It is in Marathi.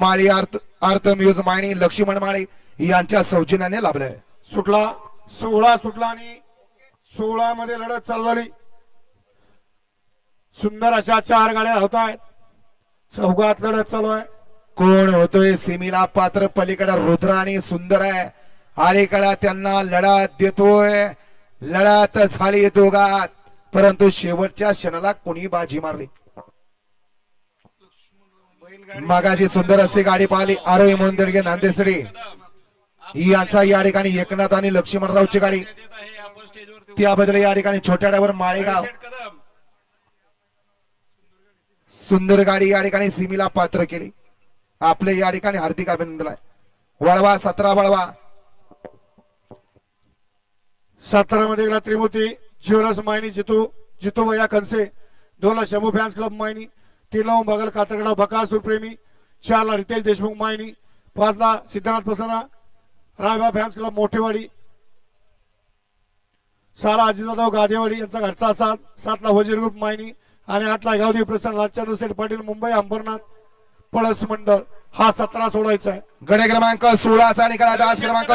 माळी अर्थ अर्थ म्युज मायनी लक्ष्मण माळी यांच्या सौजन्याने लाभलंय. सुटला सोळा सुटला आणि सोळा मध्ये लढत चालू झाली सुंदर अशा चार गाड्या होत आहेत. चौघात लढत चालू आहे. कोण होतोय सिमीला पात्र पलीकडे रुद्र आणि सुंदर आहे. अलीकडे त्यांना लढत देतोय. लढत झाली दोघात. परंतु शेवटच्या क्षणाला कोणी बाजी मारली? मगाची सुंदर असे गाडी पाहिली. आरोही मोंदडगे नांदेडसडी यांचा या ठिकाणी एकनाथ आणि लक्ष्मणरावची गाडी. त्याबद्दल या ठिकाणी छोट्या डावर माळेगाव. सुंदर गाडी या ठिकाणी सिमीला पात्र केली. आपले या ठिकाणी हार्दिक अभिनंदन आहे. वळवा सतरा वळवा. सातारा मध्ये गेला त्रिमूर्ती ज्वेलर्स मायनी जितू जितू भैया कनसे दोनला शंभू फॅन्स क्लब मायनी. तीनला बगल कातरगडा बकासूर प्रेमी चारला रितेश देशमुख मायनी पाचला सिद्धनाथ प्रसन्ना रायबा फॅन्स क्लब मोठेवाडी सारा अजिजाराव गादेवाडी यांचा घरचा साथ सातला वजीर ग्रुप मायनी आणि आठला गावदेवी प्रसन्न लालचंद्र सेठ पाटील मुंबई अंबरनाथ पळस मंडळ. हा सतरा सोडायचा आहे. गडे क्रमांक सोळाचा निकाल क्रमांक